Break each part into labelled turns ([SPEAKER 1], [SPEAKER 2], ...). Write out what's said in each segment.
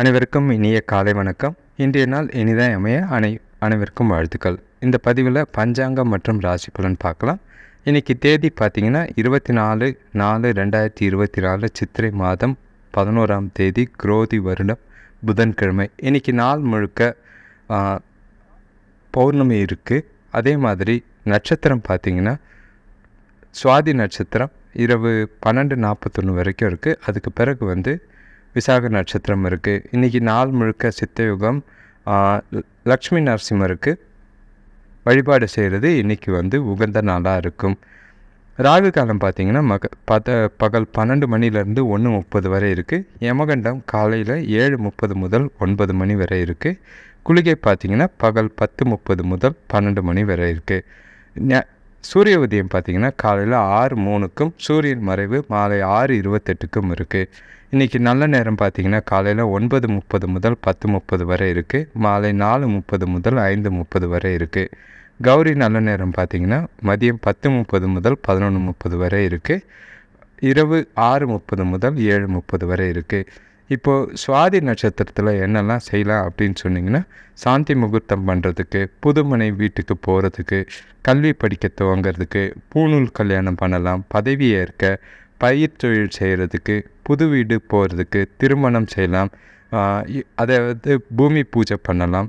[SPEAKER 1] அனைவருக்கும் இனிய காலை வணக்கம். இன்றைய நாள் இனிதான் அமைய அனை அனைவருக்கும் வாழ்த்துக்கள். இந்த பதிவில் பஞ்சாங்கம் மற்றும் ராசி பலன் பார்க்கலாம். இன்றைக்கி தேதி பார்த்தீங்கன்னா இருபத்தி நாலு நாலு ரெண்டாயிரத்தி இருபத்தி நாலு சித்திரை மாதம் பதினோராம் தேதி குரோதி வருடம் புதன்கிழமை. இன்றைக்கி நாள் முழுக்க பௌர்ணமி இருக்குது அதே மாதிரி நட்சத்திரம் பார்த்திங்கன்னா சுவாதி நட்சத்திரம் இரவு பன்னெண்டு நாற்பத்தொன்று வரைக்கும் இருக்குது அதுக்கு பிறகு வந்து விசாக நட்சத்திரம் இருக்குது இன்றைக்கி நாள் முழுக்க சித்தயுகம் லக்ஷ்மி நரசிம்மருக்கு வழிபாடு செய்கிறது இன்றைக்கி வந்து உகந்த நாளாக இருக்கும். ராகு காலம் பார்த்திங்கன்னா மக பத பகல் பன்னெண்டு மணிலேருந்து ஒன்று முப்பது வரை இருக்குது யமகண்டம் காலையில் ஏழு முப்பது முதல் ஒன்பது மணி வரை இருக்குது குளிகை பார்த்திங்கன்னா பகல் பத்து முப்பது முதல் பன்னெண்டு மணி வரை இருக்குது சூரிய உதயம் பார்த்தீங்கன்னா காலையில் ஆறு மூணுக்கும் சூரியன் மறைவு மாலை ஆறு இருபத்தெட்டுக்கும் இருக்குது இன்றைக்கி நல்ல நேரம் பார்த்தீங்கன்னா காலையில் ஒன்பது முப்பது முதல் பத்து முப்பது வரை இருக்குது மாலை நாலு முப்பது முதல் ஐந்து முப்பது வரை இருக்குது கௌரி நல்ல நேரம் பார்த்தீங்கன்னா மதியம் பத்து முப்பது முதல் பதினொன்று முப்பது வரை இருக்குது இரவு ஆறு முப்பது முதல் ஏழு முப்பது வரை இருக்குது இப்போது சுவாதி நட்சத்திரத்தில் என்னெல்லாம் செய்யலாம் அப்படின்னு சொன்னிங்கன்னா சாந்தி முகூர்த்தம் பண்ணுறதுக்கு புதுமனை வீட்டுக்கு போகிறதுக்கு கல்வி படிக்க துவங்கிறதுக்கு பூணூல் கல்யாணம் பண்ணலாம் பதவி ஏற்க பயிர் தொழில் செய்கிறதுக்கு புது வீடு போகிறதுக்கு திருமணம் செய்யலாம். அதை வந்து அதாவது பூமி பூஜை பண்ணலாம்.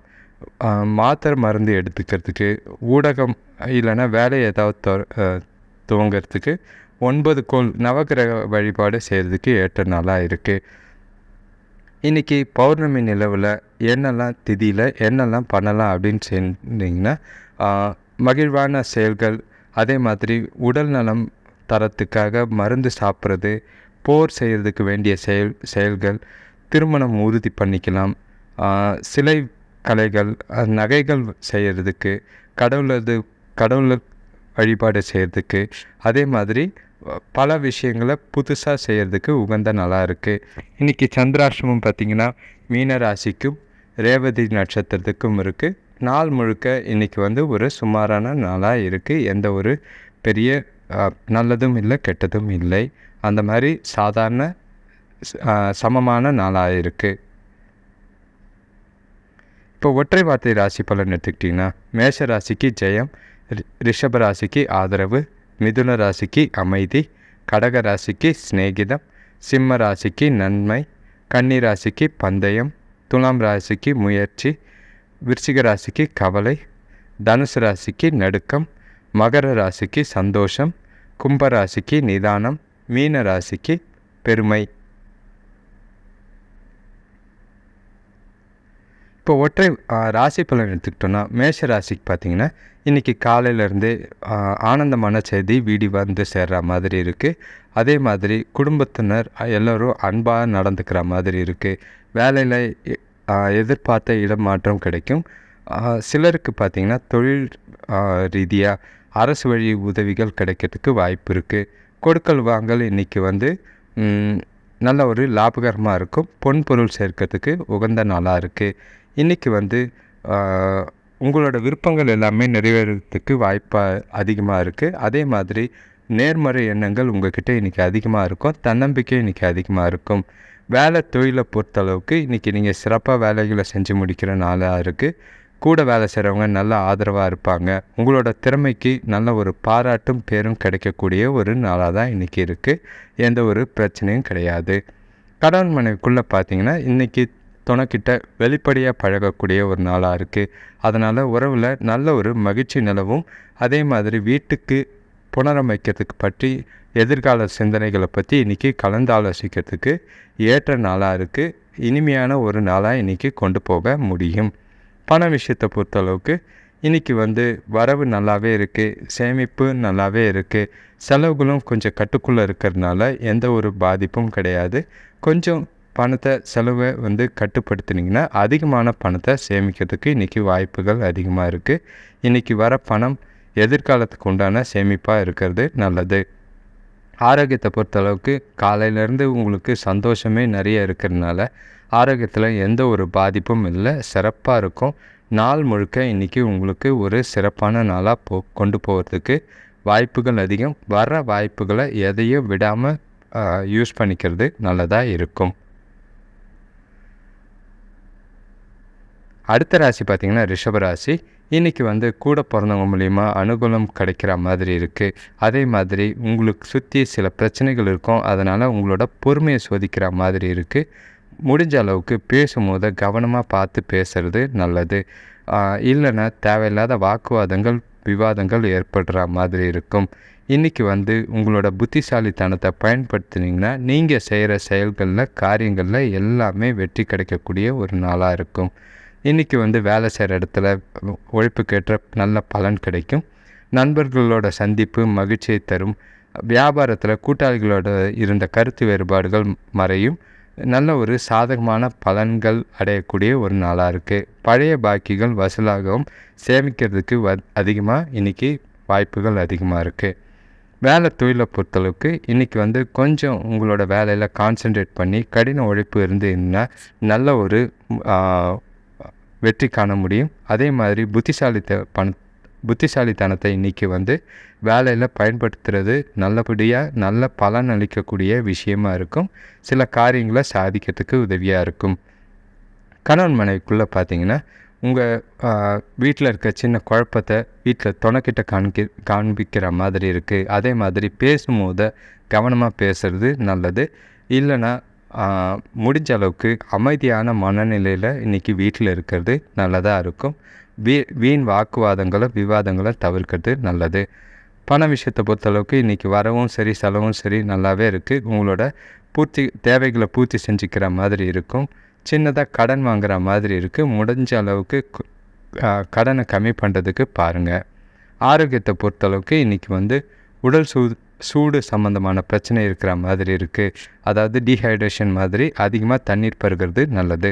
[SPEAKER 1] மாத்திரை மருந்து எடுத்துக்கிறதுக்கு ஊடகம் இல்லைன்னா வேலை ஏதாவது துவங்கிறதுக்கு ஒன்பது கோள் நவகிரக வழிபாடு செய்கிறதுக்கு ஏற்ற நாளாக இருக்குது இன்றைக்கி பௌர்ணமி நிலவில் என்னெல்லாம் திதியில் என்னெல்லாம் பண்ணலாம் அப்படின்னு சொன்னீங்கன்னா மகிழ்வான செயல்கள் அதே மாதிரி உடல் நலம் தரத்துக்காக மருந்து சாப்பிட்றது போர் செய்கிறதுக்கு வேண்டிய செயல் செயல்கள் திருமணம் உறுதி பண்ணிக்கலாம். சிலை கலைகள் நகைகள் செய்கிறதுக்கு கடவுளது கடவுள வழிபாடு செய்கிறதுக்கு அதே மாதிரி பல விஷயங்களை புதுசாக செய்கிறதுக்கு உகந்த நாளாக இருக்குது இன்றைக்கி சந்திராஷ்டமம் பார்த்திங்கன்னா மீன ராசிக்கும் ரேவதி நட்சத்திரத்துக்கும் இருக்குது நாள் முழுக்க இன்றைக்கி வந்து ஒரு சுமாரான நாளாக இருக்குது எந்த ஒரு பெரிய நல்லதும் இல்லை கெட்டதும் இல்லை. அந்த மாதிரி சாதாரண சமமான நாளாக இருக்குது இப்போ ஒற்றை வார்த்தை ராசி பலன் எடுத்துக்கிட்டிங்கன்னா மேஷ ராசிக்கு ஜெயம் ரி- ரிஷப ராசிக்கு ஆதரவு மிதுன ராசிக்கு அமைதி கடக ராசிக்கு சிநேகிதம் சிம்ம ராசிக்கு நன்மை கன்னி ராசிக்கு பந்தயம் துலாம் ராசிக்கு முயற்சி விருச்சிக ராசிக்கு கவலை தனுசு ராசிக்கு நடுக்கம் மகர ராசிக்கு சந்தோஷம் கும்பராசிக்கு நிதானம் மீன ராசிக்கு பெருமை. இப்போ ஒற்றை ராசி பலன் எடுத்துக்கிட்டோன்னா மேஷ ராசிக்கு பார்த்திங்கன்னா இன்றைக்கி காலையிலேருந்து ஆனந்தமான செய்தி வீடு வந்து சேர்ற மாதிரி இருக்குது அதே மாதிரி குடும்பத்தினர் எல்லோரும் அன்பாக நடந்துக்கிற மாதிரி இருக்குது வேலையில் எதிர்பார்த்த இடமாற்றம் கிடைக்கும். சிலருக்கு பார்த்திங்கன்னா தொழில் ரீதியாக அரசு வழி உதவிகள் கிடைக்கிறதுக்கு வாய்ப்பு இருக்குது கொடுக்கல் வாங்கல் இன்றைக்கி வந்து நல்ல ஒரு லாபகரமாக இருக்கும். பொன் பொருள் சேர்க்கறதுக்கு உகந்த நாளாக இருக்குது இன்றைக்கி வந்து உங்களோட விருப்பங்கள் எல்லாமே நிறைவேறதுக்கு வாய்ப்பாக அதிகமாக இருக்குது அதே மாதிரி நேர்மறை எண்ணங்கள் உங்ககிட்ட இன்றைக்கி அதிகமாக இருக்கும். தன்னம்பிக்கை இன்றைக்கி அதிகமாக இருக்கும். வேலை தொழிலை பொறுத்தளவுக்கு இன்றைக்கி நீங்கள் சிறப்பாக வேலைகளை செஞ்சு முடிக்கிற நாளாக இருக்குது கூட வேலை செய்கிறவங்க நல்ல ஆதரவாக இருப்பாங்க. உங்களோட திறமைக்கு நல்ல ஒரு பாராட்டும் பேரும் கிடைக்கக்கூடிய ஒரு நாளாக தான் இன்றைக்கி இருக்குது எந்த ஒரு பிரச்சனையும் கிடையாது. கடவுள் மனைவிக்குள்ளே பார்த்தீங்கன்னா இன்றைக்கி துணைக்கிட்ட வெளிப்படையாக பழகக்கூடிய ஒரு நாளாக இருக்குது அதனால் உறவில் நல்ல ஒரு மகிழ்ச்சி நிலவும். அதே மாதிரி வீட்டுக்கு புனரமைக்கிறதுக்கு பற்றி எதிர்கால சிந்தனைகளை பற்றி இன்றைக்கி கலந்து ஆலோசிக்கிறதுக்கு ஏற்ற நாளாக இருக்குது இனிமையான ஒரு நாளாக இன்றைக்கி கொண்டு போக முடியும். பண விஷயத்தை பொறுத்தளவுக்கு இன்றைக்கி வந்து வரவு நல்லாவே இருக்குது சேமிப்பு நல்லாவே இருக்குது செலவுகளும் கொஞ்சம் கட்டுக்குள்ளே இருக்கிறதுனால எந்த ஒரு பாதிப்பும் கிடையாது. கொஞ்சம் பணத்தை செலவை வந்து கட்டுப்படுத்தினீங்கன்னா அதிகமான பணத்தை சேமிக்கிறதுக்கு இன்றைக்கி வாய்ப்புகள் அதிகமாக இருக்குது இன்றைக்கி வர பணம் எதிர்காலத்துக்கு உண்டான சேமிப்பாக இருக்கிறது நல்லது. ஆரோக்கியத்தை பொறுத்தளவுக்கு காலையிலேருந்து உங்களுக்கு சந்தோஷமே நிறைய இருக்கிறதுனால ஆரோக்கியத்தில் எந்த ஒரு பாதிப்பும் இல்லை. சிறப்பாக இருக்கும். நாள் முழுக்க இன்றைக்கி உங்களுக்கு ஒரு சிறப்பான நாளாக போ கொண்டு போகிறதுக்கு வாய்ப்புகள் அதிகம். வர வாய்ப்புகளை எதையும் விடாமல் யூஸ் பண்ணிக்கிறது நல்லதாக இருக்கும். அடுத்த ராசி பார்த்திங்கன்னா ரிஷபராசி இன்றைக்கி வந்து கூட பிறந்தவங்க மூலிமா அனுகூலம் கிடைக்கிற மாதிரி இருக்குது அதே மாதிரி உங்களுக்கு சுற்றி சில பிரச்சனைகள் இருக்கும். அதனால் உங்களோட பொறுமையை சோதிக்கிற மாதிரி இருக்குது முடிஞ்ச அளவுக்கு பேசும்போது கவனமாக பார்த்து பேசுகிறது நல்லது. இல்லைன்னா தேவையில்லாத வாக்குவாதங்கள் விவாதங்கள் ஏற்படுற மாதிரி இருக்கும். இன்றைக்கி வந்து உங்களோட புத்திசாலித்தனத்தை பயன்படுத்தினீங்கன்னா நீங்கள் செய்கிற செயல்களில் காரியங்களில் எல்லாமே வெற்றி கிடைக்கக்கூடிய ஒரு நாளாக இருக்கும். இன்றைக்கி வந்து வேலை செய்கிற இடத்துல உழைப்புக்கேற்ற நல்ல பலன் கிடைக்கும். நண்பர்களோட சந்திப்பு மகிழ்ச்சியை தரும். வியாபாரத்தில் கூட்டாளிகளோட இருந்த கருத்து வேறுபாடுகள் மறையும். நல்ல ஒரு சாதகமான பலன்கள் அடையக்கூடிய ஒரு நாளாக இருக்குது பழைய பாக்கிகள் வசூலாகவும் சேமிக்கிறதுக்கு வ அதிகமாக இன்றைக்கி வாய்ப்புகள் அதிகமாக இருக்குது வேலை தொழிலை பொறுத்தளவுக்கு இன்றைக்கி வந்து கொஞ்சம் உங்களோட வேலையில் கான்சென்ட்ரேட் பண்ணி கடின உழைப்பு இருந்ததுன்னா நல்ல ஒரு வெற்றி காண முடியும். அதே மாதிரி புத்திசாலித்த பண புத்திசாலித்தனத்தை இன்றைக்கி வந்து வேலையில் பயன்படுத்துகிறது நல்லபடியாக நல்ல பலன் அளிக்கக்கூடிய விஷயமா இருக்கும். சில காரியங்களை சாதிக்கிறதுக்கு உதவியாக இருக்கும். கணவன் மனைவிக்குள்ளே பார்த்தீங்கன்னா உங்கள் வீட்டில் இருக்க சின்ன குழப்பத்தை வீட்டில் துணைக்கிட்ட காண்பி காண்பிக்கிற மாதிரி இருக்குது அதே மாதிரி பேசும்போது கவனமாக பேசுகிறது நல்லது. இல்லைன்னா முடிஞ்ச அளவுக்கு அமைதியான மனநிலையில் இன்றைக்கி வீட்டில் இருக்கிறது நல்லதாக இருக்கும். வீ வீண் வாக்குவாதங்களை விவாதங்களை தவிர்க்கிறது நல்லது. பண விஷயத்தை பொறுத்தளவுக்கு இன்றைக்கி வரவும் சரி செலவும் சரி நல்லாவே இருக்குது உங்களோட பூர்த்தி தேவைகளை பூர்த்தி செஞ்சுக்கிற மாதிரி இருக்கும். சின்னதாக கடன் வாங்குகிற மாதிரி இருக்குது முடிஞ்ச அளவுக்கு கடனை கம்மி பண்ணுறதுக்கு பாருங்கள் ஆரோக்கியத்தை பொறுத்தளவுக்கு இன்றைக்கி வந்து உடல் சூ சூடு சம்மந்தமான பிரச்சனை இருக்கிற மாதிரி இருக்குது அதாவது டீஹைட்ரேஷன் மாதிரி அதிகமாக தண்ணீர் பருகிறது நல்லது.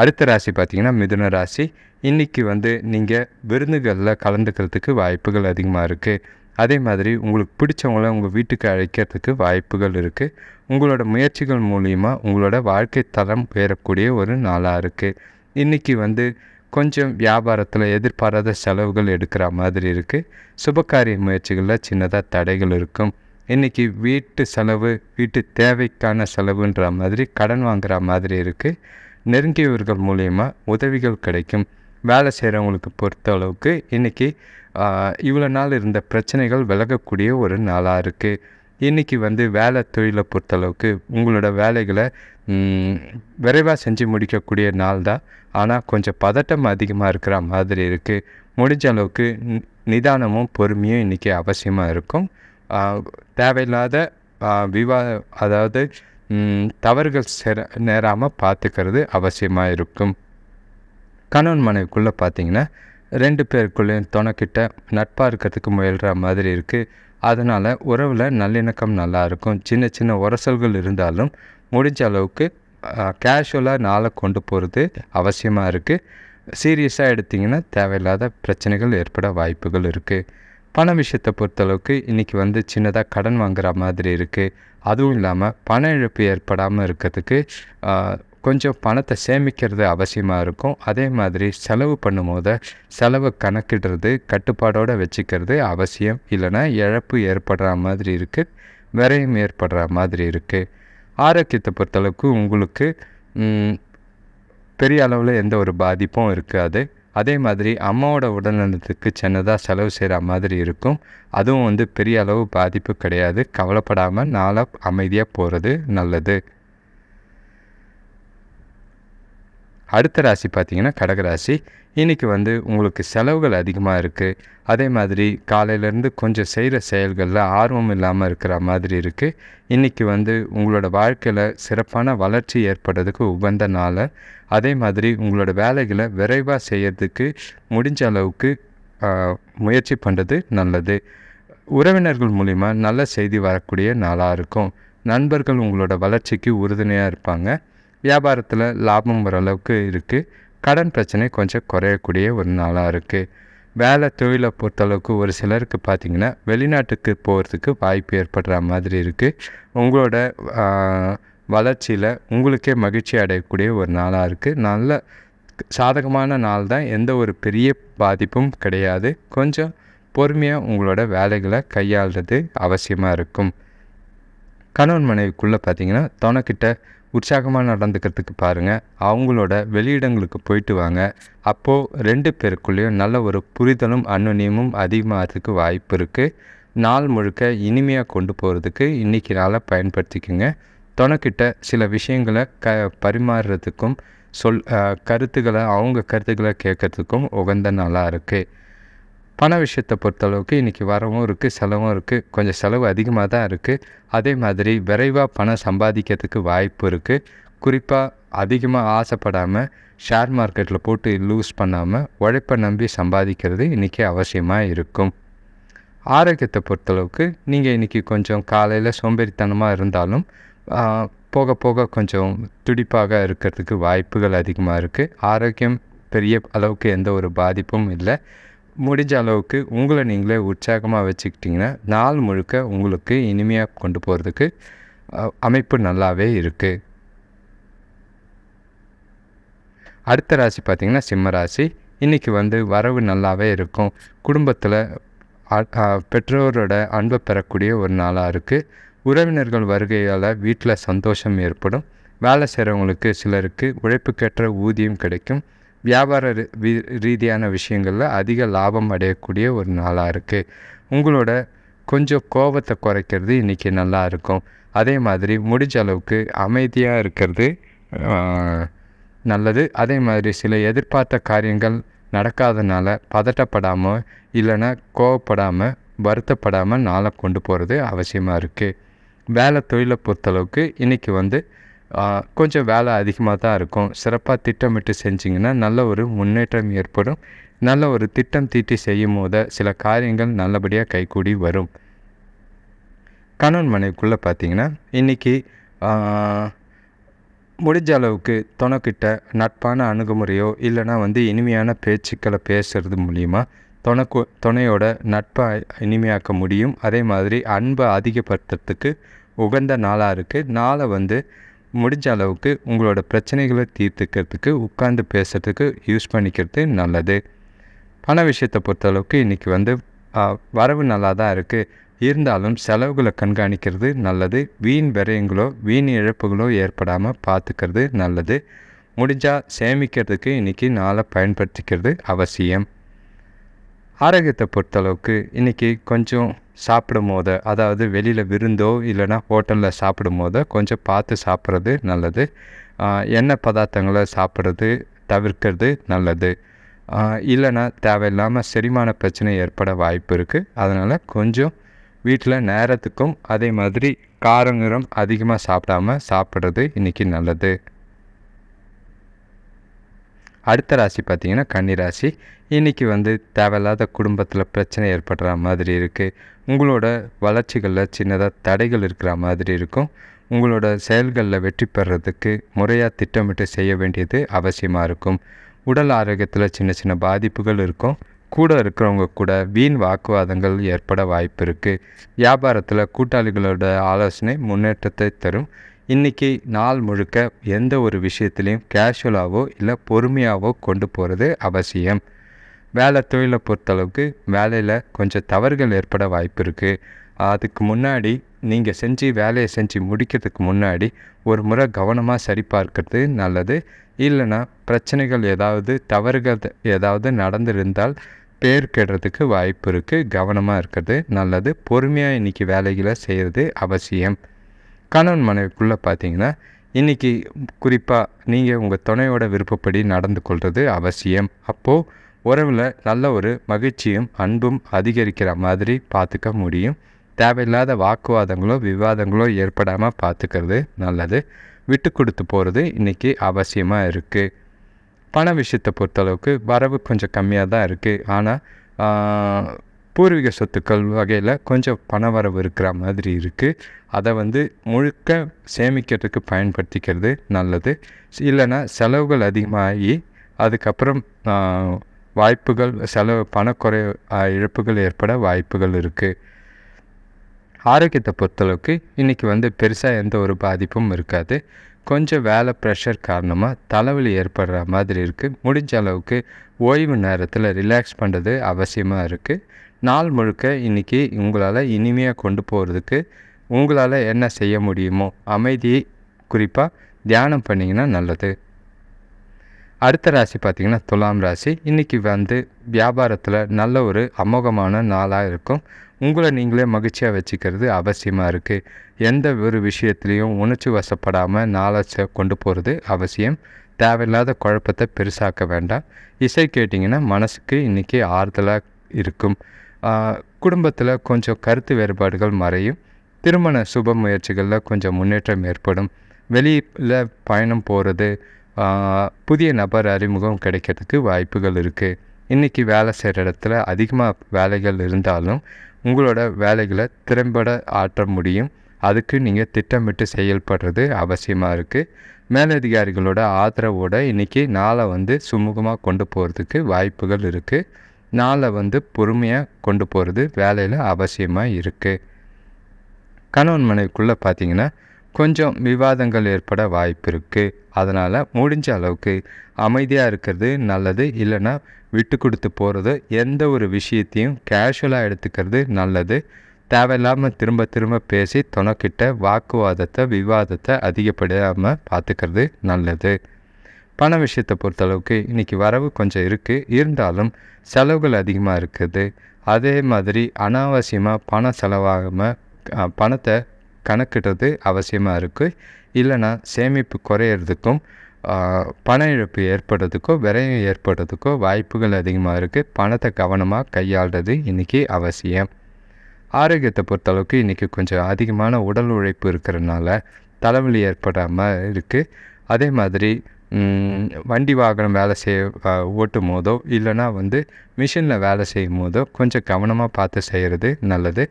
[SPEAKER 1] அடுத்த ராசி பார்த்திங்கன்னா மிதுன ராசி. இன்றைக்கி வந்து நீங்கள் விருந்துகளில் கலந்துக்கிறதுக்கு வாய்ப்புகள் அதிகமாக இருக்குது அதே மாதிரி உங்களுக்கு பிடிச்சவங்கள உங்கள் வீட்டுக்கு அழைக்கிறதுக்கு வாய்ப்புகள் இருக்குது உங்களோட முயற்சிகள் மூலிமா உங்களோட வாழ்க்கை தரம் உயரக்கூடிய ஒரு நாளாக இருக்குது இன்றைக்கி வந்து கொஞ்சம் வியாபாரத்தில் எதிர்பாராத செலவுகள் எடுக்கிற மாதிரி இருக்குது சுபகாரிய முயற்சிகளில் சின்னதாக தடைகள் இருக்கும். இன்றைக்கி வீட்டு செலவு வீட்டு தேவைக்கான செலவுன்ற மாதிரி கடன் வாங்குகிற மாதிரி இருக்குது நெருங்கியவர்கள் மூலயமா உதவிகள் கிடைக்கும். வேலை செய்கிறவங்களுக்கு பொறுத்த அளவுக்கு இன்றைக்கி இவ்வளோ நாள் இருந்த பிரச்சனைகள் விலகக்கூடிய ஒரு நாளாக இருக்குது இன்றைக்கி வந்து வேலை தொழிலை பொறுத்தளவுக்கு உங்களோட வேலைகளை விரைவாக செஞ்சு முடிக்கக்கூடிய நாள் தான். ஆனால் கொஞ்சம் பதட்டம் அதிகமாக இருக்கிற மாதிரி இருக்குது முடிஞ்ச அளவுக்கு நிதானமும் பொறுமையும் இன்றைக்கி அவசியமாக இருக்கும். தேவையில்லாத விவா அதாவது தவறுகள் சேர நேராமல் பார்த்துக்கிறது அவசியமாக இருக்கும் கணவன் மனைவிக்குள்ளே பார்த்தீங்கன்னா ரெண்டு பேருக்குள்ளேயும் துணைக்கிட்ட நட்பாக இருக்கிறதுக்கு முயல்கிற மாதிரி இருக்குது அதனால் உறவில் நல்லிணக்கம் நல்லாயிருக்கும் சின்ன சின்ன உரசல்கள் இருந்தாலும் முடிஞ்ச அளவுக்கு கேஷுவலாக நாளை கொண்டு போகிறது அவசியமாக இருக்குது சீரியஸாக எடுத்திங்கன்னா தேவையில்லாத பிரச்சனைகள் ஏற்பட வாய்ப்புகள் இருக்குது பண விஷயத்தை பொறுத்தளவுக்கு இன்றைக்கி வந்து சின்னதாக கடன் வாங்குகிற மாதிரி இருக்குது அதுவும் இல்லாமல் பண இழப்பு ஏற்படாமல் இருக்கிறதுக்கு கொஞ்சம் பணத்தை சேமிக்கிறது அவசியமாக இருக்கும். அதே மாதிரி செலவு பண்ணும்போது செலவு கணக்கிடுறது கட்டுப்பாடோடு வச்சுக்கிறது அவசியம். இல்லைன்னா இழப்பு ஏற்படுற மாதிரி இருக்குது விரையும் ஏற்படுற மாதிரி இருக்குது ஆரோக்கியத்தை பொறுத்தளவுக்கு உங்களுக்கு பெரிய அளவில் எந்த ஒரு பாதிப்பும் இருக்காது. அதே மாதிரி அம்மாவோட உடல்நலத்துக்கு சின்னதாக செலவு செய்கிற மாதிரி இருக்கும். அதுவும் வந்து பெரிய அளவு பாதிப்பு கிடையாது. கவலைப்படாமல் நாளாக அமைதியாக போகிறது நல்லது. அடுத்த ராசி பார்த்திங்கன்னா கடகராசி. இன்றைக்கி வந்து உங்களுக்கு செலவுகள் அதிகமாக இருக்குது அதே மாதிரி காலையிலேருந்து கொஞ்சம் செய்கிற செயல்களில் ஆர்வம் இல்லாமல் இருக்கிற மாதிரி இருக்குது இன்றைக்கி வந்து உங்களோட வாழ்க்கையில் சிறப்பான வளர்ச்சி ஏற்படுறதுக்கு உகந்த நாள். அதே மாதிரி உங்களோட வேலைகளை விரைவாக செய்யறதுக்கு முடிஞ்ச அளவுக்கு முயற்சி பண்ணுறது நல்லது. உறவினர்கள் மூலிமா நல்ல செய்தி வரக்கூடிய நாளாக இருக்கும். நண்பர்கள் உங்களோட வளர்ச்சிக்கு உறுதுணையாக இருப்பாங்க. வியாபாரத்தில் லாபம் வர அளவுக்கு இருக்குது கடன் பிரச்சனை கொஞ்சம் குறையக்கூடிய ஒரு நாளாக இருக்குது வேலை தொழிலை பொறுத்தளவுக்கு ஒரு சிலருக்கு பார்த்திங்கன்னா வெளிநாட்டுக்கு போகிறதுக்கு வாய்ப்பு ஏற்படுற மாதிரி இருக்குது உங்களோட வளர்ச்சியில் உங்களுக்கே மகிழ்ச்சி அடையக்கூடிய ஒரு நாளாக இருக்குது நல்ல சாதகமான நாள் தான். எந்த ஒரு பெரிய பாதிப்பும் கிடையாது. கொஞ்சம் பொறுமையாக உங்களோட வேலைகளை கையாளுறது அவசியமாக இருக்கும். கணவன் மனைவிக்குள்ளே பார்த்தீங்கன்னா துணைக்கிட்ட உற்சாகமாக நடந்துக்கிறதுக்கு பாருங்கள் அவங்களோட வெளியிடங்களுக்கு போயிட்டு வாங்க. அப்போது ரெண்டு பேருக்குள்ளேயும் நல்ல ஒரு புரிதலும் அன்னுனியமும் அதிகமாகிறதுக்கு வாய்ப்பு இருக்குது நாள் முழுக்க இனிமையாக கொண்டு போகிறதுக்கு இன்றைக்கி நாளை பயன்படுத்திக்கோங்க. துணைக்கிட்ட சில விஷயங்களை க பரிமாறுறதுக்கும் சொல் கருத்துக்களை அவங்க கருத்துக்களை கேட்குறதுக்கும் உகந்த நாளாக இருக்குது பண விஷயத்தை பொறுத்தளவுக்கு இன்றைக்கி வரவும் இருக்குது செலவும் இருக்குது கொஞ்சம் செலவு அதிகமாக தான் இருக்குது அதே மாதிரி விரைவாக பணம் சம்பாதிக்கிறதுக்கு வாய்ப்பு இருக்குது குறிப்பாக அதிகமாக ஆசைப்படாமல் ஷேர் மார்க்கெட்டில் போட்டு லூஸ் பண்ணாமல் உழைப்பை நம்பி சம்பாதிக்கிறது இன்றைக்கி அவசியமாக இருக்கும். ஆரோக்கியத்தை பொறுத்தளவுக்கு நீங்கள் இன்றைக்கி கொஞ்சம் காலையில் சோம்பேறித்தனமாக இருந்தாலும் போக போக கொஞ்சம் துடிப்பாக இருக்கிறதுக்கு வாய்ப்புகள் அதிகமாக இருக்குது ஆரோக்கியம் பெரிய அளவுக்கு எந்த ஒரு பாதிப்பும் இல்லை. முடிஞ்ச அளவுக்கு உங்களை நீங்களே உற்சாகமாக வச்சுக்கிட்டிங்கன்னா நாள் முழுக்க உங்களுக்கு இனிமையாக கொண்டு போகிறதுக்கு அமைப்பு நல்லாவே இருக்குது அடுத்த ராசி பார்த்திங்கன்னா சிம்ம ராசி. இன்றைக்கி வந்து வரவு நல்லாவே இருக்கும். குடும்பத்தில் பெற்றோரோட அன்பை பெறக்கூடிய ஒரு நாளாக இருக்குது உறவினர்கள் வருகையால் வீட்டில் சந்தோஷம் ஏற்படும். வேலை செய்கிறவங்களுக்கு சிலருக்கு உழைப்புக்கேற்ற ஊதியம் கிடைக்கும். வியாபார ரீதியான விஷயங்களில் அதிக லாபம் அடையக்கூடிய ஒரு நாளாக இருக்குது உங்களோட கொஞ்சம் கோபத்தை குறைக்கிறது இன்றைக்கி நல்லா இருக்கும். அதே மாதிரி முடிஞ்ச அளவுக்கு அமைதியாக இருக்கிறது நல்லது. அதே மாதிரி சில எதிர்பார்த்த காரியங்கள் நடக்காதனால பதட்டப்படாமல் இல்லைன்னா கோவப்படாமல் வருத்தப்படாமல் நாளை கொண்டு போகிறது அவசியமாக இருக்குது வேலை தொழிலை பொறுத்தளவுக்கு இன்றைக்கி வந்து கொஞ்சம் வேலை அதிகமாக தான் இருக்கும். சிறப்பாக திட்டமிட்டு செஞ்சிங்கன்னா நல்ல ஒரு முன்னேற்றம் ஏற்படும். நல்ல ஒரு திட்டம் தீட்டி செய்யும் போது சில காரியங்கள் நல்லபடியாக கைகூடி வரும். கணவன் மனைவிக்குள்ளே பார்த்தீங்கன்னா இன்றைக்கி முடிஞ்ச அளவுக்கு துணைக்கிட்ட நட்பான அணுகுமுறையோ இல்லைனா வந்து இனிமையான பேச்சுக்களை பேசுகிறது மூலிமா துணைக்கு துணையோட நட்பை இனிமையாக்க முடியும். அதே மாதிரி அன்பை அதிகப்படுத்துறதுக்கு உகந்த நாளாக இருக்குது நாளை வந்து முடிஞ்ச அளவுக்கு உங்களோட பிரச்சனைகளை தீர்த்துக்கிறதுக்கு உட்காந்து பேசுகிறதுக்கு யூஸ் பண்ணிக்கிறது நல்லது. பண விஷயத்தை பொறுத்தளவுக்கு இன்றைக்கி வந்து வரவு நல்லா தான் இருக்குது இருந்தாலும் செலவுகளை கண்காணிக்கிறது நல்லது. வீண் விரயங்களோ வீண் இழப்புகளோ ஏற்படாமல் பார்த்துக்கிறது நல்லது. முடிஞ்சால் சேமிக்கிறதுக்கு இன்றைக்கி நாளை பயன்படுத்திக்கிறது அவசியம். ஆரோக்கியத்தை பொறுத்தளவுக்கு இன்றைக்கி கொஞ்சம் சாப்பிடும் போது அதாவது வெளியில் விருந்தோ இல்லைனா ஹோட்டலில் சாப்பிடும் போது கொஞ்சம் பார்த்து சாப்பிட்றது நல்லது. எண்ணெய் பதார்த்தங்களை சாப்பிட்றது தவிர்க்கிறது நல்லது. இல்லைனா தேவையில்லாமல் செரிமான பிரச்சனை ஏற்பட வாய்ப்பு இருக்குது அதனால் கொஞ்சம் வீட்டில் நேரத்துக்கும் அதே மாதிரி காரங்கிறம் அதிகமாக சாப்பிடாம சாப்பிட்றது இன்றைக்கி நல்லது. அடுத்த ராசி பார்த்திங்கன்னா கன்னிராசி இன்றைக்கி வந்து தேவையில்லாத குடும்பத்தில் பிரச்சனை ஏற்படுற மாதிரி இருக்குது உங்களோட வளர்ச்சிகளில் சின்னதாக தடைகள் இருக்கிற மாதிரி இருக்கும். உங்களோட செயல்களில் வெற்றி பெறதுக்கு முறையாக திட்டமிட்டு செய்ய வேண்டியது அவசியமாக இருக்கும். உடல் ஆரோக்கியத்தில் சின்ன சின்ன பாதிப்புகள் இருக்கும். கூட இருக்கிறவங்க கூட வீண் வாக்குவாதங்கள் ஏற்பட வாய்ப்பு இருக்குது வியாபாரத்தில் கூட்டாளிகளோட ஆலோசனை முன்னேற்றத்தை தரும். இன்றைக்கி நாள் முழுக்க எந்த ஒரு விஷயத்துலையும் கேஷுவலாகவோ இல்லை பொறுமையாகவோ கொண்டு போகிறது அவசியம். வேலை தொழிலை பொறுத்தளவுக்கு வேலையில் கொஞ்சம் தவறுகள் ஏற்பட வாய்ப்பு இருக்குது அதுக்கு முன்னாடி நீங்கள் செஞ்சு வேலையை செஞ்சு முடிக்கிறதுக்கு முன்னாடி ஒரு முறை கவனமாக சரிபார்க்கறது நல்லது. இல்லைன்னா பிரச்சனைகள் ஏதாவது தவறுகள் ஏதாவது நடந்திருந்தால் பேர் கெடுறதுக்கு வாய்ப்பு இருக்குது கவனமாக இருக்கிறது நல்லது. பொறுமையாக இன்றைக்கி வேலைகளை செய்கிறது அவசியம். கணவன் மனைவிக்குள்ளே பார்த்தீங்கன்னா இன்றைக்கி குறிப்பாக நீங்கள் உங்கள் துணையோட விருப்பப்படி நடந்து கொள்வது அவசியம். அப்போது உறவில் நல்ல ஒரு மகிழ்ச்சியும் அன்பும் அதிகரிக்கிற மாதிரி பார்த்துக்க முடியும். தேவையில்லாத வாக்குவாதங்களோ விவாதங்களோ ஏற்படாமல் பார்த்துக்கிறது நல்லது. விட்டு கொடுத்து போகிறது இன்றைக்கி அவசியமாக இருக்குது பண விஷயத்தை பொறுத்தளவுக்கு வரவு கொஞ்சம் கம்மியாக தான் இருக்குது ஆனால் பூர்வீக சொத்துக்கள் வகையில் கொஞ்சம் பண வரவு இருக்கிற மாதிரி இருக்குது அதை வந்து முழுக்க சேமிக்கிறதுக்கு பயன்படுத்திக்கிறது நல்லது. இல்லைன்னா செலவுகள் அதிகமாகி அதுக்கப்புறம் வாய்ப்புகள் செலவு பணக்குறை இழப்புகள் ஏற்பட வாய்ப்புகள் இருக்குது ஆரோக்கியத்தை பொறுத்தளவுக்கு இன்றைக்கி வந்து பெருசாக எந்த ஒரு பாதிப்பும் இருக்காது. கொஞ்சம் வேலை ப்ரெஷர் காரணமாக தலைவலி ஏற்படுற மாதிரி இருக்குது முடிஞ்ச அளவுக்கு ஓய்வு நேரத்தில் ரிலாக்ஸ் பண்ணுறது அவசியமாக இருக்குது நாள் முழுக்க இன்றைக்கி உங்களால் இனிமையாக கொண்டு போகிறதுக்கு உங்களால் என்ன செய்ய முடியுமோ அமைதியை குறிப்பாக தியானம் பண்ணிங்கன்னா நல்லது. அடுத்த ராசி பார்த்திங்கன்னா துலாம் ராசி. இன்றைக்கி வந்து வியாபாரத்தில் நல்ல ஒரு அமோகமான நாளாக இருக்கும். உங்களை நீங்களே மகிழ்ச்சியாக வச்சுக்கிறது அவசியமாக இருக்குது எந்த ஒரு விஷயத்துலேயும் உணர்ச்சி வசப்படாமல் நாளை கொண்டு போகிறது அவசியம். தேவையில்லாத குழப்பத்தை பெருசாக்க வேண்டாம். இசை கேட்டிங்கன்னா மனசுக்கு இன்றைக்கி ஆறுதலாக இருக்கும். குடும்பத்தில் கொஞ்சம் கருத்து வேறுபாடுகள் மறையும். திருமண சுப முயற்சிகளில் கொஞ்சம் முன்னேற்றம் ஏற்படும். வெளியில் பயணம் போகிறது புதிய நபர் அறிமுகம் கிடைக்கிறதுக்கு வாய்ப்புகள் இருக்குது இன்றைக்கி வேலை செய்கிற இடத்துல அதிகமாக வேலைகள் இருந்தாலும் உங்களோட வேலைகளை திறம்பட ஆற்ற முடியும். அதுக்கு நீங்கள் திட்டமிட்டு செயல்படுறது அவசியமாக இருக்குது மேலதிகாரிகளோட ஆதரவோடு இன்றைக்கி நாளை வந்து சுமூகமாக கொண்டு போகிறதுக்கு வாய்ப்புகள் இருக்குது நாளை வந்து பொறுமையாக கொண்டு போகிறது வேலையில் அவசியமாக இருக்குது கணவன் மனைவிக்குள்ளே பார்த்தீங்கன்னா கொஞ்சம் விவாதங்கள் ஏற்பட வாய்ப்பு இருக்குது அதனால் முடிஞ்ச அளவுக்கு அமைதியாக இருக்கிறது நல்லது. இல்லைன்னா விட்டு கொடுத்து போகிறது எந்த ஒரு விஷயத்தையும் கேஷுவலாக எடுத்துக்கிறது நல்லது. தேவையில்லாமல் திரும்ப திரும்ப பேசி துணக்கிட்ட வாக்குவாதத்தை விவாதத்தை அதிகப்படாமல் பார்த்துக்கிறது நல்லது. பண விஷயத்தை பொறுத்தளவுக்கு இன்றைக்கி வரவு கொஞ்சம் இருக்குது இருந்தாலும் செலவுகள் அதிகமாக இருக்குது. அதே மாதிரி அனாவசியமாக பணம் செலவாகாமல் பணத்தை கணக்கிடுறது அவசியமாக இருக்குது இல்லைனா சேமிப்பு குறையிறதுக்கும் பண இழப்பு ஏற்படுறதுக்கோ விரயம் ஏற்படுறதுக்கோ வாய்ப்புகள் அதிகமாக இருக்குது பணத்தை கவனமாக கையாளுறது இன்றைக்கி அவசியம். ஆரோக்கியத்தை பொறுத்தளவுக்கு இன்றைக்கி கொஞ்சம் அதிகமான உடல் உழைப்பு இருக்கிறனால தலைவலி ஏற்படாமல் இருக்குது அதே மாதிரி வண்டி வாகனம் வேலை செய்ய ஓட்டும் போதோ இல்லைனா வந்து மிஷினில் வேலை செய்யும் போதோ கொஞ்சம் கவனமாக பார்த்து செய்கிறது நல்லது.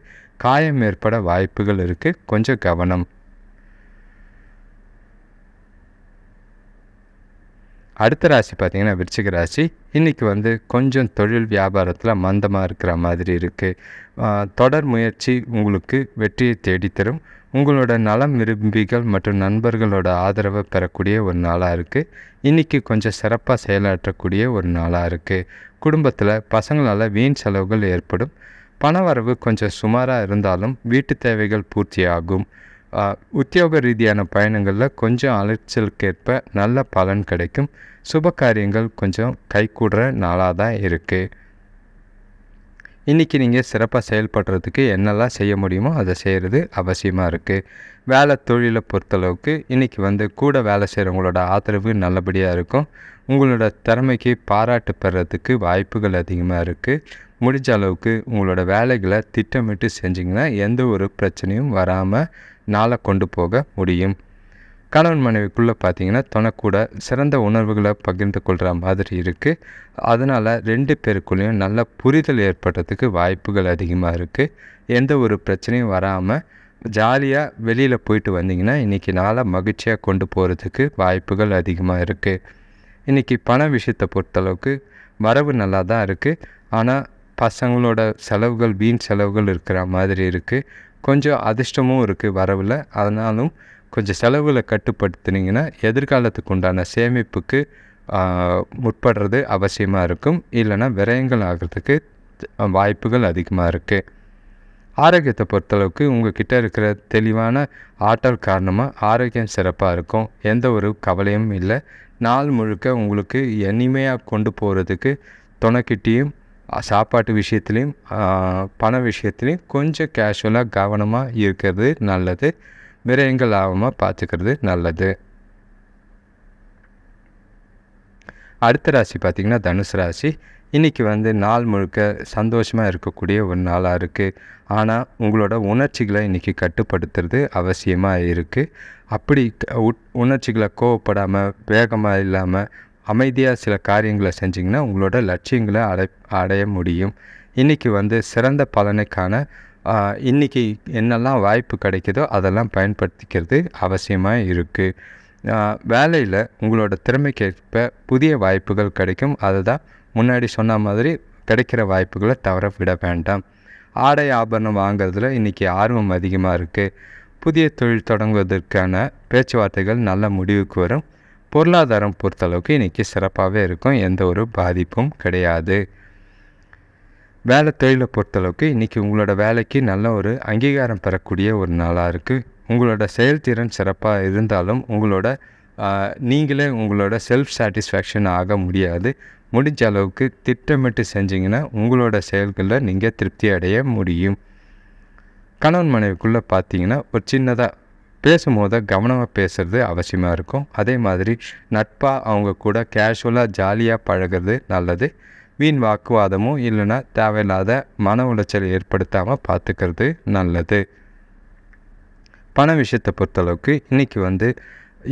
[SPEAKER 1] காயம் ஏற்பட வாய்ப்புகள் இருக்குது கொஞ்சம் கவனம். அடுத்த ராசி பார்த்திங்கன்னா விருச்சிக ராசி. இன்றைக்கி வந்து கொஞ்சம் தொழில் வியாபாரத்தில் மந்தமாக இருக்கிற மாதிரி இருக்குது தொடர் முயற்சி உங்களுக்கு வெற்றியை தேடித்தரும். உங்களோட நலம் விரும்பிகள் மற்றும் நண்பர்களோட ஆதரவை பெறக்கூடிய ஒரு நாளாக இருக்குது இன்றைக்கி கொஞ்சம் சிறப்பாக செயலாற்றக்கூடிய ஒரு நாளாக இருக்குது குடும்பத்தில் பசங்களால் வீண் செலவுகள் ஏற்படும். பண வரவு கொஞ்சம் சுமாராக இருந்தாலும் வீட்டு தேவைகள் பூர்த்தியாகும். உத்தியோக ரீதியான பயணங்களில் கொஞ்சம் அலைச்சலுக்கேற்ப நல்ல பலன் கிடைக்கும். சுப காரியங்கள் கொஞ்சம் கைகூடுற நாளாக தான் இருக்குது இன்றைக்கி நீங்கள் சிறப்பாக செயல்படுறதுக்கு என்னெல்லாம் செய்ய முடியுமோ அதை செய்கிறது அவசியமாக இருக்குது வேலை தொழிலை பொறுத்தளவுக்கு இன்றைக்கி வந்து கூட வேலை செய்கிறவங்களோட ஆதரவு நல்லபடியாக இருக்கும். உங்களோட திறமைக்கு பாராட்டு பெறத்துக்கு வாய்ப்புகள் அதிகமாக இருக்குது முடிஞ்ச அளவுக்கு உங்களோட வேலைகளை திட்டமிட்டு செஞ்சிங்கன்னா எந்த ஒரு பிரச்சனையும் வராமல் நாளை கொண்டு போக முடியும். கணவன் மனைவிக்குள்ளே பார்த்தீங்கன்னா தனக்கூட சிறந்த உணர்வுகளை பகிர்ந்து கொள்கிற மாதிரி இருக்குது அதனால் ரெண்டு பேருக்குள்ளேயும் நல்ல புரிதல் ஏற்படுறதுக்கு வாய்ப்புகள் அதிகமாக இருக்குது எந்த ஒரு பிரச்சனையும் வராமல் ஜாலியாக வெளியில் போயிட்டு வந்தீங்கன்னா இன்றைக்கி நாளை மகிழ்ச்சியாக கொண்டு போகிறதுக்கு வாய்ப்புகள் அதிகமாக இருக்குது இன்றைக்கி பண விஷயத்தை பொறுத்தளவுக்கு வரவு நல்லா தான் இருக்குது ஆனால் பசங்களோட செலவுகள் வீண் செலவுகள் இருக்கிற மாதிரி இருக்குது கொஞ்சம் அதிர்ஷ்டமும் இருக்குது வரவில். அதனாலும் கொஞ்சம் செலவில் கட்டுப்படுத்துனீங்கன்னா எதிர்காலத்துக்கு உண்டான சேமிப்புக்கு முற்படுறது அவசியமாக இருக்கும். இல்லைன்னா விரயங்கள் ஆகிறதுக்கு வாய்ப்புகள் அதிகமாக இருக்குது ஆரோக்கியத்தை பொறுத்தளவுக்கு உங்கள் கிட்டே இருக்கிற தெளிவான ஆற்றல் காரணமாக ஆரோக்கியம் சிறப்பாக இருக்கும். எந்த ஒரு கவலையும் இல்லை. நாள் முழுக்க உங்களுக்கு இனிமையாக கொண்டு போகிறதுக்கு துணைக்கிட்டேயும் சாப்பாட்டு விஷயத்துலேயும் பண விஷயத்துலேயும் கொஞ்சம் கேஷுவலாக கவனமாக இருக்கிறது நல்லது. விரயங்கள் ஆகாமல் பார்த்துக்கிறது நல்லது. அடுத்த ராசி பார்த்திங்கன்னா தனுசு ராசி. இன்றைக்கி வந்து நாள் முழுக்க சந்தோஷமாக இருக்கக்கூடிய ஒரு நாளாக இருக்குது ஆனால் உங்களோட உணர்ச்சிகளை இன்றைக்கி கட்டுப்படுத்துறது அவசியமாக இருக்குது அப்படி உணர்ச்சிகளை கோவப்படாமல் வேகமாக இல்லாமல் அமைதியாக சில காரியங்களை செஞ்சிங்கன்னா உங்களோட லட்சியங்களை அடை அடைய முடியும். இன்றைக்கி வந்து சிறந்த பலனுக்கான இன்றைக்கி என்னெல்லாம் வாய்ப்பு கிடைக்குதோ அதெல்லாம் பயன்படுத்திக்கிறது அவசியமாக இருக்குது வேலையில் உங்களோட திறமைக்கேற்ப புதிய வாய்ப்புகள் கிடைக்கும். அதுதான் முன்னாடி சொன்ன மாதிரி கிடைக்கிற வாய்ப்புகளை தவற விட வேண்டாம். ஆடை ஆபரணம் வாங்குறதுல இன்றைக்கி ஆர்வம் அதிகமாக இருக்குது புதிய தொழில் தொடங்குவதற்கான பேச்சுவார்த்தைகள் நல்ல முடிவுக்கு வரும். பொருளாதாரம் பொறுத்தளவுக்கு இன்றைக்கி சிறப்பாகவே இருக்கும். எந்த ஒரு பாதிப்பும் கிடையாது. வேலை தொழிலை பொறுத்தளவுக்கு இன்றைக்கி உங்களோட வேலைக்கு நல்ல ஒரு அங்கீகாரம் பெறக்கூடிய ஒரு நாளாக இருக்குது உங்களோட செயல்திறன் சிறப்பாக இருந்தாலும் உங்களோட நீங்களே உங்களோட செல்ஃப் சாட்டிஸ்ஃபேக்ஷன் ஆக முடியாது. முடிஞ்ச அளவுக்கு திட்டமிட்டு செஞ்சிங்கன்னா உங்களோட செயல்களில் நீங்கள் திருப்தி அடைய முடியும். கணவன் மனைவிக்குள்ளே பார்த்தீங்கன்னா ஒரு சின்னதாக பேசும்போது கவனமாக பேசுறது அவசியமாக இருக்கும். அதே மாதிரி நட்பாக அவங்க கூட கேஷுவலாக ஜாலியாக பழகுறது நல்லது. வீண் வாக்குவாதமும் இல்லைன்னா தேவையில்லாத மன உளைச்சல் ஏற்படுத்தாமல் பார்த்துக்கிறது நல்லது. பண விஷயத்தை பொறுத்தளவுக்கு இன்றைக்கி வந்து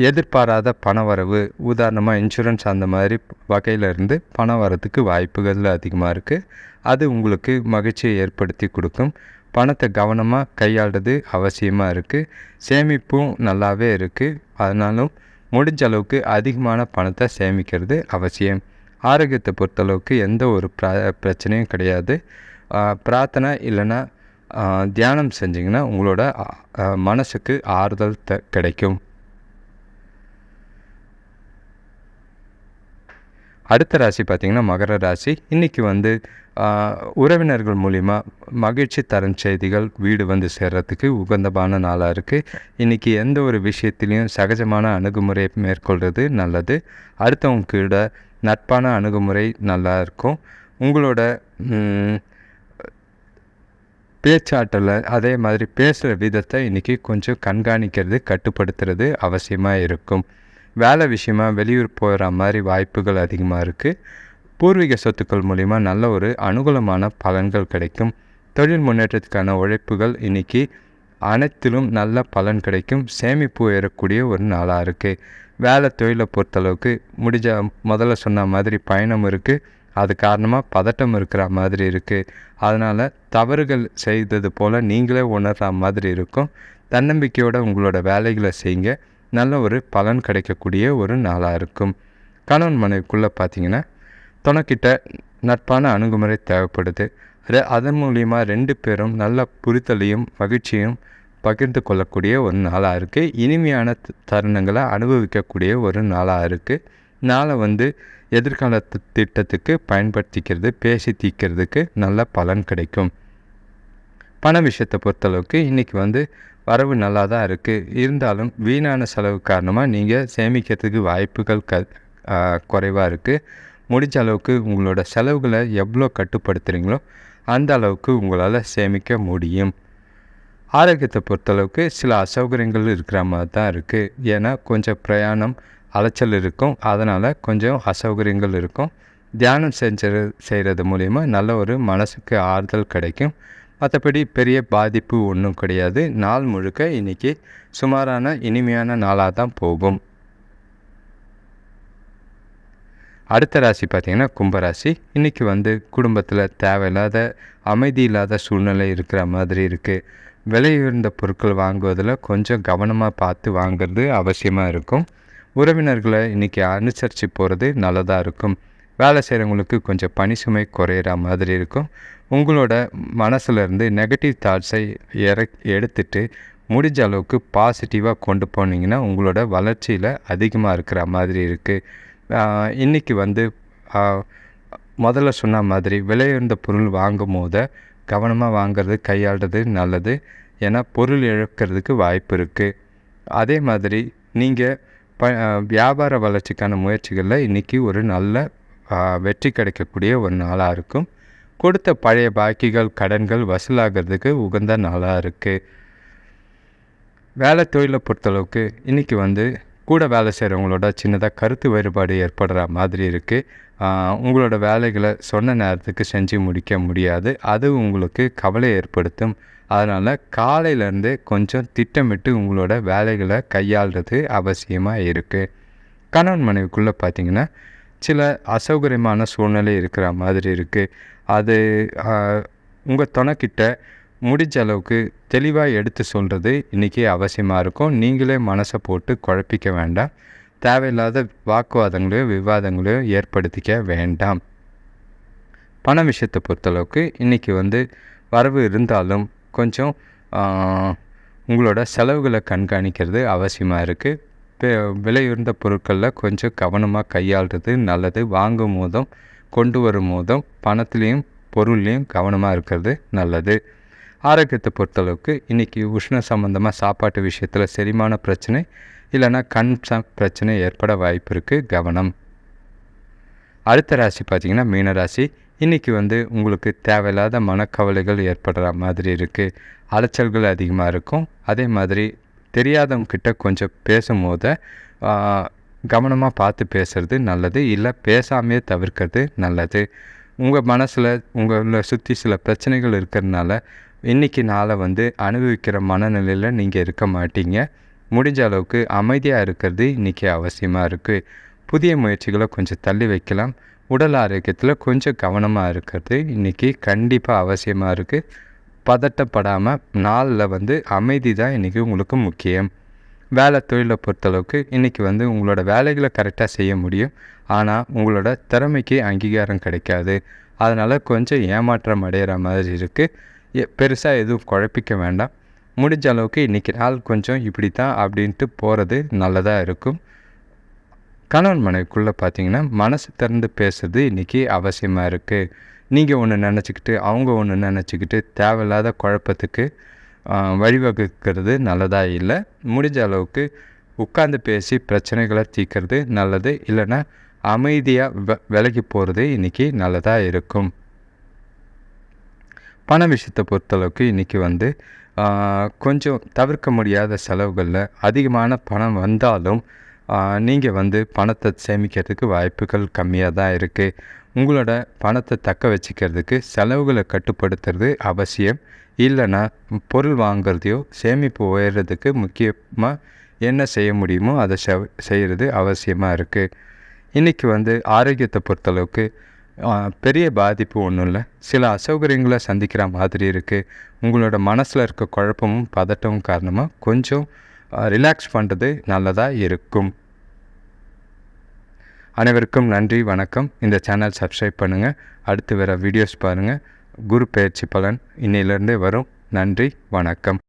[SPEAKER 1] எதிர்பாராத பண வரவு உதாரணமாக இன்சூரன்ஸ் அந்த மாதிரி வகையில இருந்து பணம் வரதுக்கு வாய்ப்புகள் அதிகமாக இருக்குது அது உங்களுக்கு மகிழ்ச்சியை ஏற்படுத்தி கொடுக்கும். பணத்தை கவனமாக கையாளுறது அவசியமாக இருக்குது சேமிப்பும் நல்லாவே இருக்குது அதனாலும் முடிஞ்ச அளவுக்கு அதிகமான பணத்தை சேமிக்கிறது அவசியம். ஆரோக்கியத்தை பொறுத்தளவுக்கு எந்த ஒரு ப்ர பிரச்சனையும் கிடையாது. பிரார்த்தனை இல்லைன்னா தியானம் செஞ்சிங்கன்னா உங்களோட மனசுக்கு ஆறுதல் த கிடைக்கும். அடுத்த ராசி பார்த்திங்கன்னா மகர ராசி. இன்றைக்கி வந்து உறவினர்கள் மூலிமா மகிழ்ச்சி தரும் செய்திகள் வீடு வந்து சேர்கிறதுக்கு உகந்தமான நாளாக இருக்குது இன்றைக்கி எந்த ஒரு விஷயத்திலையும் சகஜமான அணுகுமுறை மேற்கொள்வது நல்லது. அடுத்தவங்க கூட நட்பான அணுகுமுறை நல்லா இருக்கும். உங்களோட பேச்சாற்றல அதே மாதிரி பேசுகிற விதத்தை இன்றைக்கி கொஞ்சம் கண்காணிக்கிறது கட்டுப்படுத்துறது அவசியமாக இருக்கும். வேலை விஷயமா வெளியூர் போகிற மாதிரி வாய்ப்புகள் அதிகமாக இருக்குது பூர்வீக சொத்துக்கள் மூலிமா நல்ல ஒரு அனுகூலமான பலன்கள் கிடைக்கும். தொழில் முன்னேற்றத்துக்கான உழைப்புகள் இன்றைக்கி அனைத்திலும் நல்ல பலன் கிடைக்கும். சேமிப்பு உயரக்கூடிய ஒரு நாளாக இருக்குது வேலை தொழிலை பொறுத்தளவுக்கு முடிஞ்ச முதல்ல சொன்ன மாதிரி பயணம் இருக்குது அது காரணமாக பதட்டம் இருக்கிற மாதிரி இருக்குது அதனால் தவறுகள் செய்தது போல் நீங்களே உணர்கிற மாதிரி இருக்கும். தன்னம்பிக்கையோடு உங்களோட வேலைகளை செய்யுங்க. நல்ல ஒரு பலன் கிடைக்கக்கூடிய ஒரு நாளாக இருக்கும். கணவன் மனைவிக்குள்ளே பார்த்தீங்கன்னா துணைக்கிட்ட நட்பான அணுகுமுறை தேவைப்படுது. அது அதன் மூலிமா ரெண்டு பேரும் நல்ல புரிதலையும் மகிழ்ச்சியும் பகிர்ந்து கொள்ளக்கூடிய ஒரு நாளாக இருக்குது இனிமையான தருணங்களை அனுபவிக்கக்கூடிய ஒரு நாளாக இருக்குது நாளை வந்து எதிர்கால திட்டத்துக்கு பயன்படுத்திக்கிறது பேசி தீர்க்கிறதுக்கு நல்ல பலன் கிடைக்கும். பண விஷயத்தை பொறுத்தளவுக்கு இன்றைக்கி வந்து வரவு நல்லா தான் இருக்குது இருந்தாலும் வீணான செலவு காரணமாக நீங்கள் சேமிக்கிறதுக்கு வாய்ப்புகள் க குறைவாக இருக்குது முடிஞ்ச அளவுக்கு உங்களோட செலவுகளை எவ்வளோ கட்டுப்படுத்துகிறீங்களோ அந்த அளவுக்கு உங்களால் சேமிக்க முடியும். ஆரோக்கியத்தை பொறுத்தளவுக்கு சில அசௌகரியங்கள் இருக்கிற மாதிரி தான் இருக்குது ஏன்னா கொஞ்சம் பிரயாணம் அலைச்சல் இருக்கும். அதனால் கொஞ்சம் அசௌகரியங்கள் இருக்கும். தியானம் செஞ்ச செய்கிறது மூலிமா நல்ல ஒரு மனசுக்கு ஆறுதல் கிடைக்கும். மற்றபடி பெரிய பாதிப்பு ஒன்றும் கிடையாது. நாள் முழுக்க இன்றைக்கி சுமாரான இனிமையான நாளாக தான் போகும். அடுத்த ராசி பார்த்திங்கன்னா கும்பராசி. இன்றைக்கி வந்து குடும்பத்தில் தேவையில்லாத அமைதி இல்லாத சூழ்நிலை இருக்கிற மாதிரி இருக்குது விலை உயர்ந்த பொருட்கள் வாங்குவதில் கொஞ்சம் கவனமாக பார்த்து வாங்குறது அவசியமாக இருக்கும். உறவினர்களை இன்றைக்கி அனுசரித்து போகிறது நல்லதாக இருக்கும். வேலை செய்கிறவங்களுக்கு கொஞ்சம் பணி சுமை குறையிற மாதிரி இருக்கும். உங்களோட மனசுலேருந்து நெகட்டிவ் தாட்ஸை இற எடுத்துட்டு முடிஞ்ச அளவுக்கு பாசிட்டிவாக கொண்டு போனீங்கன்னா உங்களோட வளர்ச்சியில் அதிகமாக இருக்கிற மாதிரி இருக்குது இன்றைக்கி வந்து முதல்ல சொன்ன மாதிரி விலையுயர்ந்த பொருள் வாங்கும் போது கவனமாக வாங்குறது கையாளுறது நல்லது. ஏன்னா பொருள் இழக்கிறதுக்கு வாய்ப்பு இருக்குது அதே மாதிரி நீங்கள் ப வியாபார வளர்ச்சிக்கான முயற்சிகளில் இன்றைக்கி ஒரு நல்ல வெற்றி கிடைக்கக்கூடிய ஒரு நாளாக இருக்கும். கொடுத்த பழைய பாக்கிகள் கடன்கள் வசூலாகிறதுக்கு உகந்த நாளாக இருக்குது வேலை தொழிலை பொறுத்தளவுக்கு இன்றைக்கி வந்து கூட வேலை செய்கிறவங்களோட சின்னதாக கருத்து வேறுபாடு ஏற்படுற மாதிரி இருக்குது உங்களோட வேலைகளை சொன்ன நேரத்துக்கு செஞ்சு முடிக்க முடியாது. அது உங்களுக்கு கவலை ஏற்படுத்தும். அதனால் காலையிலேருந்து கொஞ்சம் திட்டமிட்டு உங்களோட வேலைகளை கையாளுறது அவசியமாக இருக்குது கணவன் மனைவிக்குள்ளே பார்த்தீங்கன்னா சில அசௌகரியமான சூழ்நிலை இருக்கிற மாதிரி இருக்குது அது உங்கள் துணைக்கிட்ட முடிஞ்ச அளவுக்கு தெளிவாக எடுத்து சொல்கிறது இன்றைக்கி அவசியமாக இருக்கும். நீங்களே மனசை போட்டு குழப்பிக்க வேண்டாம். தேவையில்லாத வாக்குவாதங்களையும் விவாதங்களையும் ஏற்படுத்திக்க வேண்டாம். பண விஷயத்தை பொறுத்தளவுக்கு இன்றைக்கி வந்து வரவு இருந்தாலும் கொஞ்சம் உங்களோட செலவுகளை கண்காணிக்கிறது அவசியமாக இருக்குது பெ பொருட்களில் கொஞ்சம் கவனமாக கையாளுறது நல்லது. வாங்கும் போதும் கொண்டு வரும் போதும் பணத்துலேயும் பொருள்லேயும் கவனமாக இருக்கிறது நல்லது. ஆரோக்கியத்தை பொறுத்தளவுக்கு இன்றைக்கி உஷ்ண சம்மந்தமாக சாப்பாட்டு விஷயத்தில் செரிமான பிரச்சனை இல்லைன்னா கண் பிரச்சனை ஏற்பட வாய்ப்பு இருக்குது கவனம். அடுத்த ராசி பார்த்திங்கன்னா மீனராசி இன்றைக்கி வந்து உங்களுக்கு தேவையில்லாத மனக்கவலைகள் ஏற்படுற மாதிரி இருக்குது அலைச்சல்கள் அதிகமாக இருக்கும். அதே மாதிரி தெரியாதவங்கிட்ட கொஞ்சம் பேசும்போது கவனமாக பார்த்து பேசுகிறது நல்லது. இல்லை பேசாமையே தவிர்க்கிறது நல்லது. உங்கள் மனசில் உங்களை சுற்றி சில பிரச்சனைகள் இருக்கிறதுனால இன்றைக்கி நாளை வந்து அனுபவிக்கிற மனநிலையில் நீங்கள் இருக்க மாட்டீங்க. முடிஞ்ச அளவுக்கு அமைதியாக இருக்கிறது இன்றைக்கி அவசியமாக இருக்குது புதிய முயற்சிகளை கொஞ்சம் தள்ளி வைக்கலாம். உடல் ஆரோக்கியத்தில் கொஞ்சம் கவனமாக இருக்கிறது இன்றைக்கி கண்டிப்பாக அவசியமாக இருக்குது பதட்டப்படாமல் நாளில் வந்து அமைதி தான் இன்றைக்கி உங்களுக்கு முக்கியம். வேலை தொழிலை பொறுத்தளவுக்கு இன்றைக்கி வந்து உங்களோட வேலைகளை கரெக்டாக செய்ய முடியும். ஆனால் உங்களோட திறமைக்கு அங்கீகாரம் கிடைக்காது. அதனால் கொஞ்சம் ஏமாற்றம் அடைகிற மாதிரி இருக்குது பெருசாக எதுவும் குழப்பிக்க வேண்டாம். முடிஞ்ச அளவுக்கு இன்றைக்கி நாள் கொஞ்சம் இப்படி தான் அப்படின்ட்டு போகிறது நல்லதாக இருக்கும். கணவன் மனைவிக்குள்ளே பார்த்தீங்கன்னா மனசு திறந்து பேசுறது இன்றைக்கி அவசியமாக இருக்குது நீங்கள் ஒன்று நினச்சிக்கிட்டு அவங்க ஒன்று நினச்சிக்கிட்டு தேவையில்லாத குழப்பத்துக்கு வழிவகுக்கிறது நல்லதாக இல்லை. முடிஞ்ச அளவுக்கு உட்காந்து பேசி பிரச்சனைகளை தீர்க்கறது நல்லது. இல்லைன்னா அமைதியாக விலகி போகிறது இன்றைக்கி நல்லதாக இருக்கும். பண விஷயத்தை பொறுத்தளவுக்கு இன்றைக்கி வந்து கொஞ்சம் தவிர்க்க முடியாத செலவுகளில் அதிகமான பணம் வந்தாலும் நீங்கள் வந்து பணத்தை சேமிக்கிறதுக்கு வாய்ப்புகள் கம்மியாக தான் இருக்குது உங்களோட பணத்தை தக்க வச்சுக்கிறதுக்கு செலவுகளை கட்டுப்படுத்துறது அவசியம். இல்லைன்னா பொருள் வாங்குறதையோ சேமிப்பு உயர்றதுக்கு முக்கியமாக என்ன செய்ய முடியுமோ அதை செய்கிறது அவசியமாக இருக்குது இன்றைக்கி வந்து ஆரோக்கியத்தை பொறுத்தளவுக்கு பெரிய பாதிப்பு ஒன்றும் இல்லை. சில அசௌகரியங்களை சந்திக்கிற மாதிரி இருக்குது உங்களோட மனசில் இருக்க குழப்பமும் பதட்டமும் காரணமாக கொஞ்சம் ரிலாக்ஸ் பண்ணுறது நல்லதாக இருக்கும். அனைவருக்கும் நன்றி வணக்கம். இந்த சேனல் சப்ஸ்கிரைப் பண்ணுங்கள் அடுத்து வர வீடியோஸ் பாருங்கள் குரு பயிற்சி பலன் இன்னையிலேருந்தே வரும். நன்றி வணக்கம்.